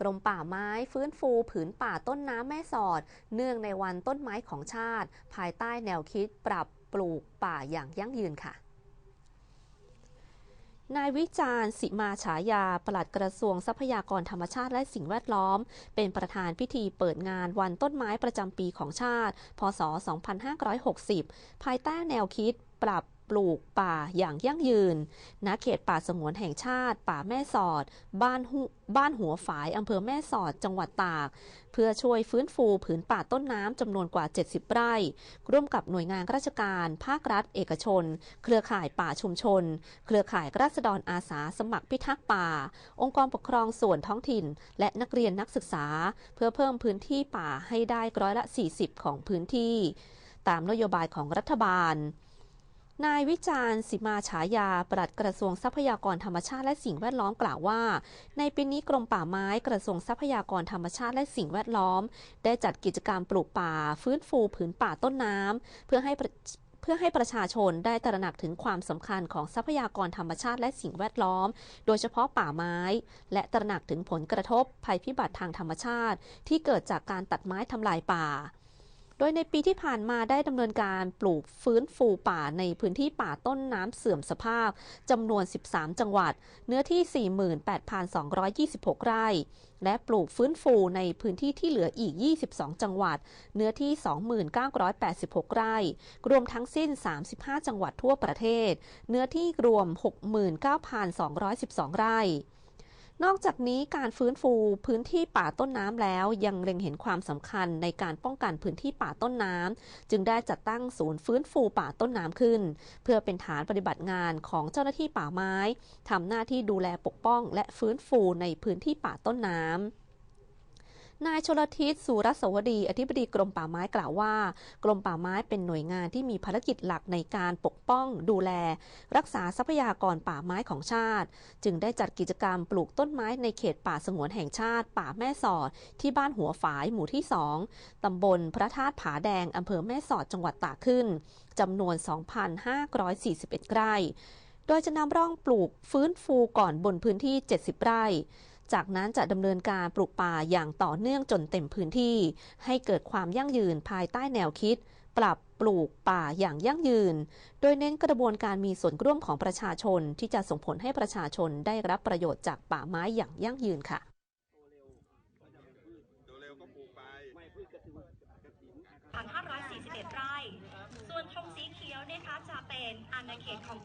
กรมป่าไม้ฟื้นฟูผืนป่าต้นน้ำแม่สอด เนื่องในวันต้นไม้ของชาติ ภายใต้แนวคิดปรับปลูกป่าอย่างยั่งยืนค่ะนายวิจารณ์สิมาฉายา ปลัดกระทรวงทรัพยากรธรรมชาติและสิ่งแวดล้อม เป็นประธานพิธีเปิดงานวันต้นไม้ประจำปีของชาติ พศ 2560 ภายใต้แนวคิดปรับ ปลูกป่าอย่างยั่งยืนณเขตป่าสงวนแห่งชาติ ป่าแม่สอด บ้านหุบ้านหัวฝายอำเภอแม่สอดจังหวัดตาก เพื่อช่วยฟื้นฟูผืนป่าต้นน้ำจำนวนกว่า 70 ไร่ ร่วมกับหน่วยงานราชการ ภาครัฐ เอกชน เครือข่ายป่าชุมชน เครือข่ายราษฎรอาสาสมัครพิทักษ์ป่า องค์กรปกครองส่วนท้องถิ่น และนักเรียนนักศึกษา เพื่อเพิ่มพื้นที่ป่าให้ได้ร้อยละ 40 ของพื้นที่ ตามนโยบายของรัฐบาล นายวิจารณ์สิมาฉายา ปลัดกระทรวงทรัพยากรธรรมชาติและสิ่งแวดล้อมกล่าวว่า ในปีนี้กรมป่าไม้กระทรวงทรัพยากรธรรมชาติและสิ่งแวดล้อม ได้จัดกิจกรรมปลูกป่า ฟื้นฟูผืนป่าต้นน้ำเพื่อให้เพื่อให้ประชาชนได้ตระหนักถึงความสำคัญของทรัพยากรธรรมชาติและสิ่งแวดล้อม โดยเฉพาะป่าไม้ และตระหนักถึงผลกระทบภัยพิบัติทางธรรมชาติ ที่เกิดจากการตัดไม้ทำลายป่า ดยในปีที่ผ่านมาได้ดำเนินการปลูกฟื้นฟูป่าในพื้นที่ป่าต้นน้ำเสื่อมสภาพจำนวน 13 จังหวัด เนื้อที่ 48,226 ไร่ และปลูกฟื้นฟูในพื้นที่ที่เหลืออีก 22 จังหวัด เนื้อที่ 2986 ไร่ รวมทั้งสิ้น 35 จังหวัดทั่วประเทศ เนื้อที่รวม 69,212 ไร่ นอกจากนี้การฟื้นฟูพื้นที่ป่าต้นน้ำแล้วยังเล็งเห็นความสำคัญในการป้องกันพื้นที่ป่าต้นน้ำจึงได้จัดตั้งศูนย์ฟื้นฟูป่าต้นน้ำขึ้น เพื่อเป็นฐานปฏิบัติงานของเจ้าหน้าที่ป่าไม้ทำหน้าที่ดูแลปกป้อง และฟื้นฟูในพื้นที่ป่าต้นน้ำ นายชลทิศสุรสวดี อธิบดีกรมป่าไม้กล่าวว่า กรมป่าไม้เป็นหน่วยงานที่มีภารกิจหลักในการปกป้อง ดูแล รักษาทรัพยากรป่าไม้ของชาติ จึงได้จัดกิจกรรมปลูกต้นไม้ในเขตป่าสงวนแห่งชาติ ป่าแม่สอด ที่บ้านหัวฝายหมู่ที่2ตำบลพระธาตุผาแดงอำเภอแม่สอดจังหวัดตากขึ้นจำนวน 2,541 ไร่ โดยจะนำร่องปลูกฟื้นฟูก่อนบนพื้นที่ 70 ไร่ จากนั้นจะดำเนินการปลูกป่าอย่างต่อเนื่องจนเต็มพื้นที่ ให้เกิดความยั่งยืนภายใต้แนวคิด ปรับปลูกป่าอย่างยั่งยืน โดยเน้นกระบวนการมีส่วนร่วมของประชาชนที่จะส่งผลให้ประชาชนได้รับประโยชน์จากป่าไม้อย่างยั่งยืนค่ะ1,541ไร่ ส่วนธงสีเขียวนะคะจะเป็นอาณาเขตของ